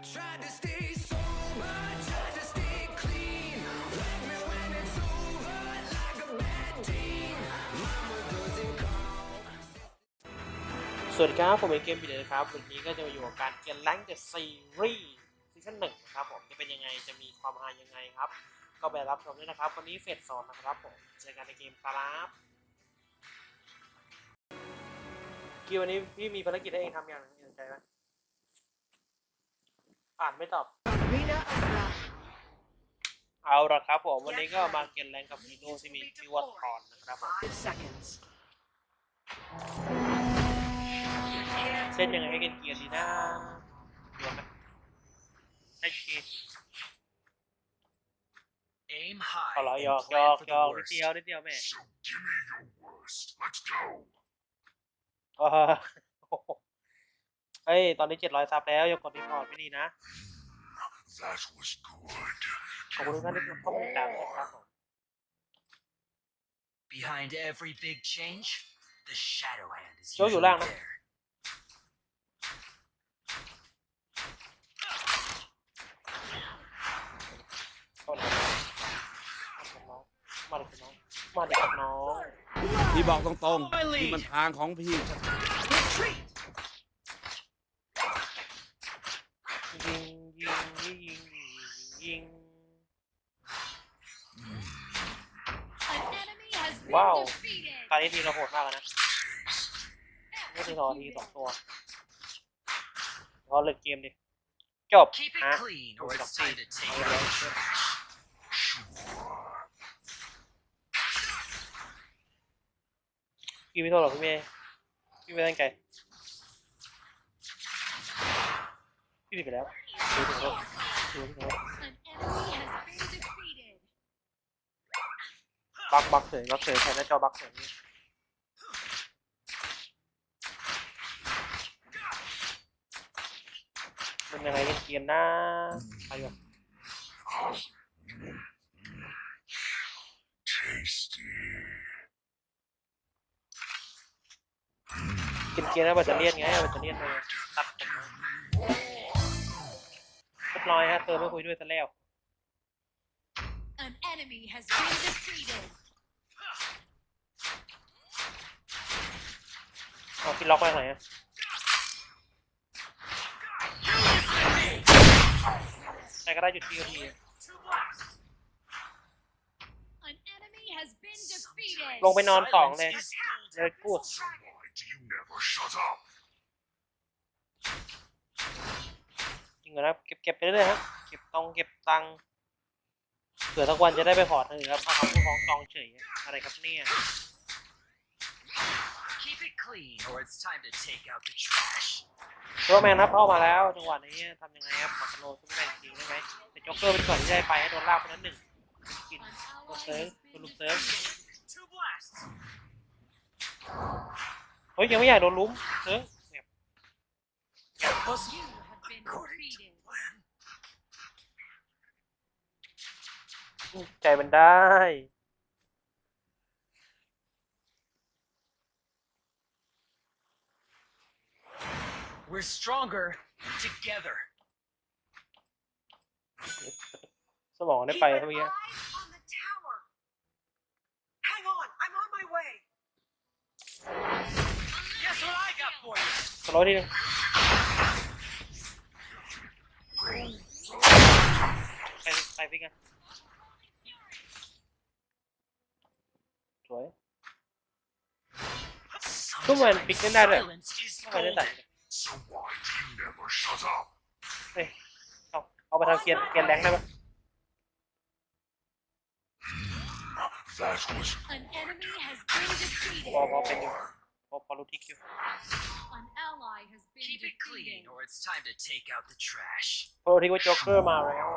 สวัสดีครับ ผมเอเกมบีเดอร์ครับ วันนี้ก็จะมาอยู่กับการเกียนแรงเดอะซีรีส์ซีซั่นหนึ่งนะครับผม จะเป็นยังไง จะมีความฮายังไงครับ ก็ไปรับชมด้วยนะครับ วันนี้เฟสสองนะครับผม เจอกันในเกมครับกีวันนี้พี่มีภารกิจให้เองทำอย่างหนึ่งสนใจไหม อ่านไม่ตอบ Arena of Valor. เอาละครับผมวันนี้ก็มาเกียนแรงกับฮีโร่ที่มีชื่อว่าทอนนะครับผม Five seconds. เล่นยังไงให้เกียนเกียนดีนะเดี๋ยวนะให้เกียน Aim high เอาละหยอก and หย plan อก for หย the อกนิด worst. เดียวนิดเดียวแม่ So give me your worst. Let's go. เออเฮ้ย ตอนนี้เจ็ดร้อยซับแล้วอย่ากดรีพอร์ตไม่ดีนะ That was good. ขอบคุณทุกท่านที่เข้ามาติดตามนะครับผม Behind every big change, the shadow hand is Show you usually lang, no? there. เข้าเลยมาเลยน้องมาเลยครับน้องพี่บอกตรงๆนี่มันทางของพี่ Retreat. Enemy has been Wow. defeated. ตอนนี้ทีเราโหดมากเลยนะไม่ทีรอทีสองตัวรอเลิกเกมดิจบ Keep ฮะ it clean, or it's time to take out the trash. พี่ไม่โทษหรอกพี่เมย์พี่ไม่ตั้งใจพี่ผิดไปแล้วดูถึงแล้วดูถึงแล้ว An enemy has been defeated. บักเฉยบักเฉยแทนหน้าจอบักเฉยเป็นยังไงกันเกียนหน้าไปก่อน Tasty. กินเกียนแล้วแบตเตอรี่ไงแบตเตอรี่ยนมาตัดผมมาเรียบร้อยฮะเธอไม่คุยด้วยซะแล้ว An enemy has been defeated. เอาพี่ล็อกไว้หน่อยฮะใครก็ได้จุดทีโอที An enemy has been defeated. ลงไปนอนสองเลย Silence is เลยกูด So why do you never shut up? จริงเหรอครับเก็บเก็บไปเรื่อยๆฮะเก็บตองเก็บตังค์เผื่อสักวันจะได้ไปพอร์ตอื่นครับเอาคำพูดของจองเฉยอะไรครับเนี่ย Keep it clean, or it's time to take out the trash. โรแมนครับเข้ามาแล้วจังหวะนี้ทำยังไงครับปักโลซูเปอร์แมนจริงได้ไหมแต่จ็อกเกอร์เป็นก่อนที่จะได้ไปให้โดนลากไปนั้นหนึ่งกิน An ally Okay, has been good serve. defeated. Two blasts. เฮ้ยยังไม่อยากโดนลุ้มเฮ้ยเนี่ย You have been defeated. ใจมันได้ We're stronger together. สมองได้ไปเมื่อกี้ eyes on the tower. Hang on, I'm on my way. Guess what I got for you? สโลว์ทีนึงไปไปพี่กันสวย Come on, Sometimes pick them that up. silence is ไม่ไปเล่นตัด golden. So เฮ้ยเอาเอาไปทำเกียร์เกียร์แรงได้ปะ That was An enemy has been defeated. พอพอเป็นอยู่พอพอรู้ที่คิว An ally has been Keep it clean, defeated. or it's time to take out the trash. พอรู้ที่ว่าโจ๊กเกอร์มาแล้ว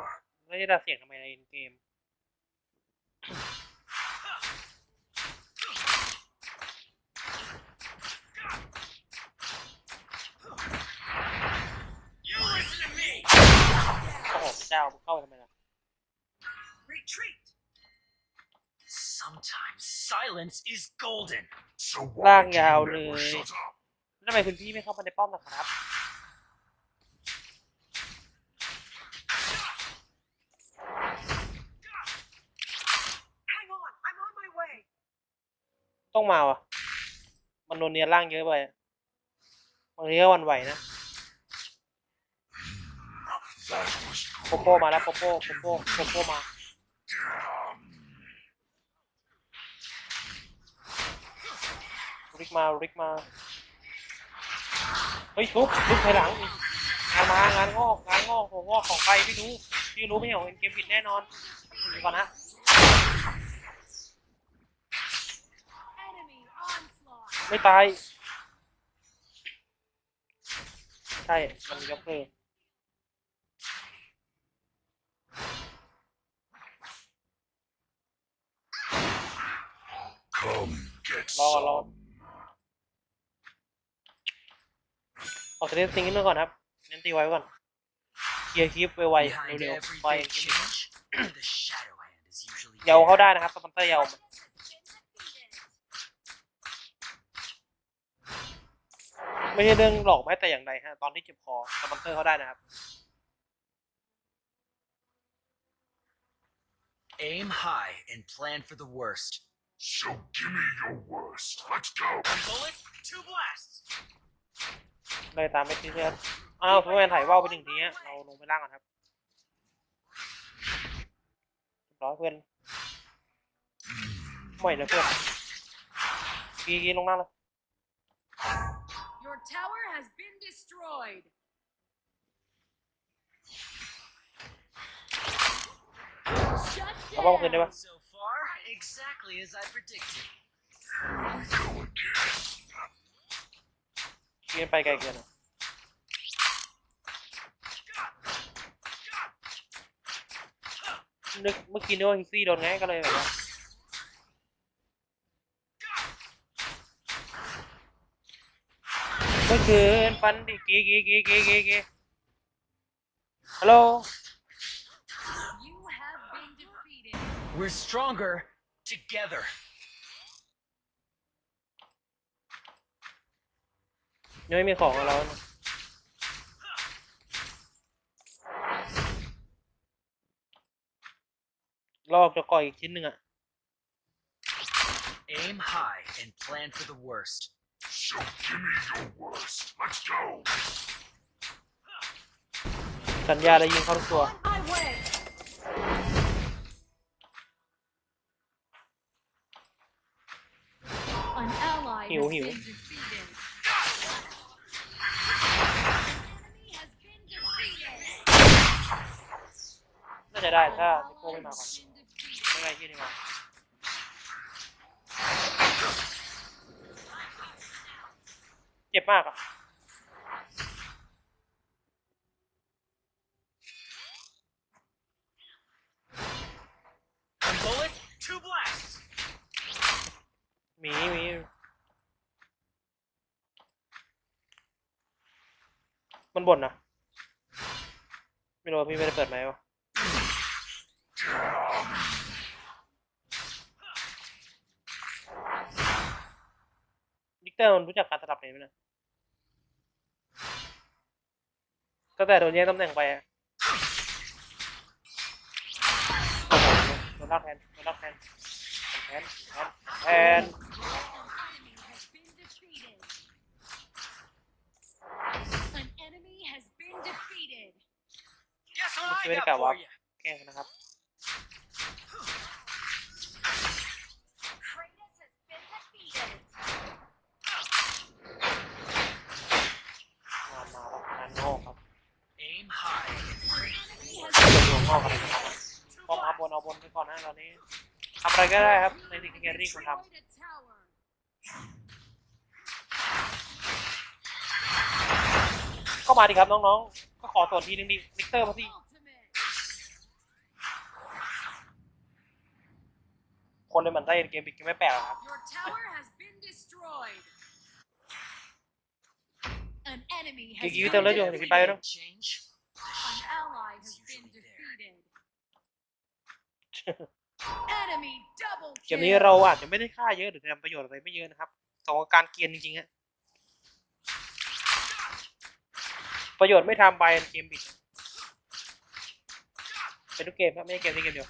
ไม่ได้ดัดเสียงทำไมในเกมาวเข้ามาทำไมล่ะ Retreat. Sometimes silence is golden. ร่างยาวเลยทำไมคุณพี่ไม่เข้ามาในป้อมล่ะครับต้องมาวะมันโดนเนียร่างเยอะไปอะบางทีก็วันไหวนะ โปโป้มาแล้วโปโป้โปโป้โปโป้มาริกมาริกมาเฮ้ยทุบทุบภายหลังอีกงานมางานงอกงานงอกหัวงอกของใครไม่รู้พี่รู้ไม่ใช่ของเกมผิดแน่นอนดูก่อนนะไม่ตาย ใช่ มันยกเลย รอรอ some. ออกจากเล่นซิงนี้ก่อนครับเน้นตีไว้ก่อนเคลียร์คลิปไว Behind ๆเร็ว every ๆไป big change, the shadow hand is usually เยาเขา there. ได้นะครับสปอนเซอร์เยามันไม่ใช่เรื่องหลอกแม้แต่อย่างใดฮะตอนที่เจ็บคอสปอนเซอร์เขาได้นะครับ Aim high and plan for the worst. So give me your worst. Let's go. Bullet, two blasts. เลยตามไม่ทีเพื่อนอ้าวทุกคนถ่ายว่าวไปหนึ่งทีฮะเราลงไปล่างก่อนครับเรียบร้อยเพื่อนไม่นะเพื่อนกีกีลงล่างเลย Your tower has been destroyed. เอาบ้องคืนได้ down. ปะ So far, exactly as I predicted. Here we go again. กีไปไกลเกินอะนึกเมื่อกี้นึกว่าฮิกซี่โดนไงก็เลยแบบว่าเมื่อคืนฟันดิกีกีกีกีกีกีฮัลโหล We're stronger together. ยังไม่มีของกับเรานะลอกจะก่อยอีกชิ้นหนึ่งอะ Aim high and plan for the worst. So give me your worst. Let's go. สัญญาเลยยิงเข้าทุกตัว On my way. An ally Hiểu, has hiểu. been defeated. Enemy has been defeated. น่าจะได้ถ้า An โก้ไม่ ally มาก่อน has been defeated. ไม่ไงที่นี่มา เจ็บมากอะ Bullet, two blasts. หมีหมี มันบ่นนะไม่รู้พี่ไม่ได้เปิดไหมวะดิกเตอร์มันรู้จักการสลับเห็นไหมนะตั้งแต่โดนแย่งตำแหน่งไปอะโอ้โหโดนลากแทนโดนลากแทนแทนแทนแทน An enemy has been defeated. An enemy has been defeated. Guess what Let's I give it a got go, for Bob. you? แกล้งกันนะครับ Kratos has been defeated. งานมาแล้วงานงอกครับ Aim high. Enemy has เดี๋ been ยวงอกอะไรกันป้อมเอาบนเอาบนไปก่อนนะตอนนี้ทำอะไรก็ได้ครับในสิ่งที่แกรี่ควรท destroyed a tower. ำก็มาดิครับน้องๆ ก็ขอส่วนทีนึงดิมิกเตอร์มาสิ คนเลยหมันได้เกมบิกไม่แปลกหรอกครับ Your tower has been destroyed. An enemy has กี่กี่ been เติมเลือดอยู่เดี๋ยวพี่ไป defeated. แล้ว Change. An ally has been defeated. Enemy double เกมนี้เราอาจจะไม่ได้ค่าเยอะหรือทำประโยชน์อะไรไม่เยอะนะครับสองการเกียนจริงๆฮะประโยชน์ไม่ทำไปเกมบิดเป็นทุกเกมครับไม่ใช่เกมนี้เกมเดียว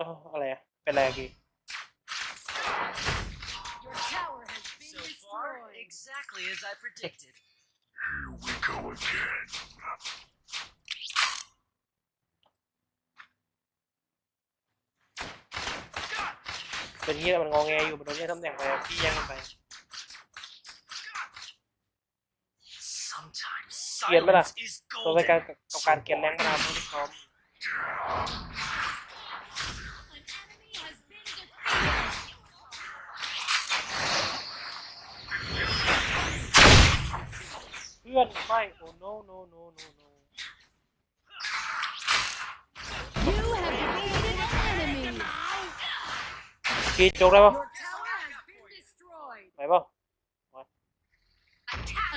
อ๋ออะไรอะเป็นอะไรอะกี Your tower has been So far, destroyed. exactly as I predicted. Here we go again. เป็นที่มันงอแงอยู่มันโดนแย่งตำแหน่งไปพี่แย่งมันไป Sometimes Kiệt mới là- silence is ตัวใน golden. การกับการเกียนแรงมานานผู้ชม An พื่อนไม่โอ้ no no no no no You have defeated an enemy. กีโจกได้ปะ Your tower has been destroyed. ไหนปะ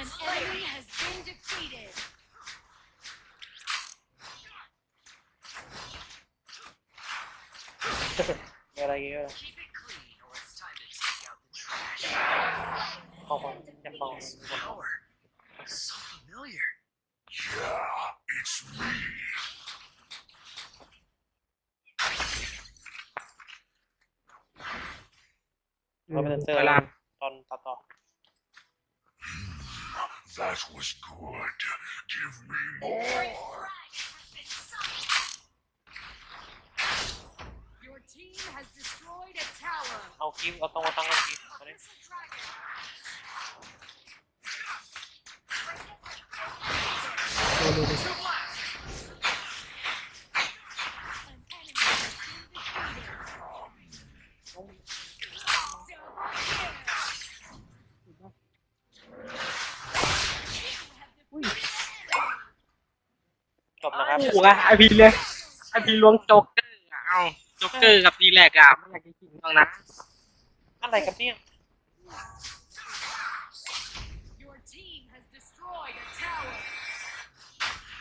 An enemy has been defeated. มีอะไรเงี้ย Keep it clean, or it's time to take out the trash. เข้ามาจะเข้า This power, So familiar. Yeah, it's me. เราเป็นเซอร์ตอนต่อต่อ That was good. Give me more. Your team has destroyed a tower. เอากิฟเอาตรงมาตั้งกันกิฟตอนนี้ It's a dragon. ดูดูดู An enemy has been defeated. Double kill. จบนะครับถูกอะไอพีเลยไอพีล้วงโจ๊กเกอร์อะเอาโจ๊กเกอร์กับตีแรกอะไม่อยากจะกินตรงนั้นอะไรกันเนี่ย Your team has destroyed a tower.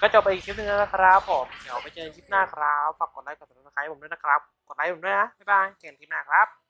ก็จบไปอีกคลิปหนึงแล้วนะครับผมเดี๋ยวไปเจอกันคลิปหน้าครับฝากกดไลค์กดติดตามผมด้วยนะครับ กดไลค์ผมด้วยนะบ๊ายบายเจอกันคลิปหน้าครับ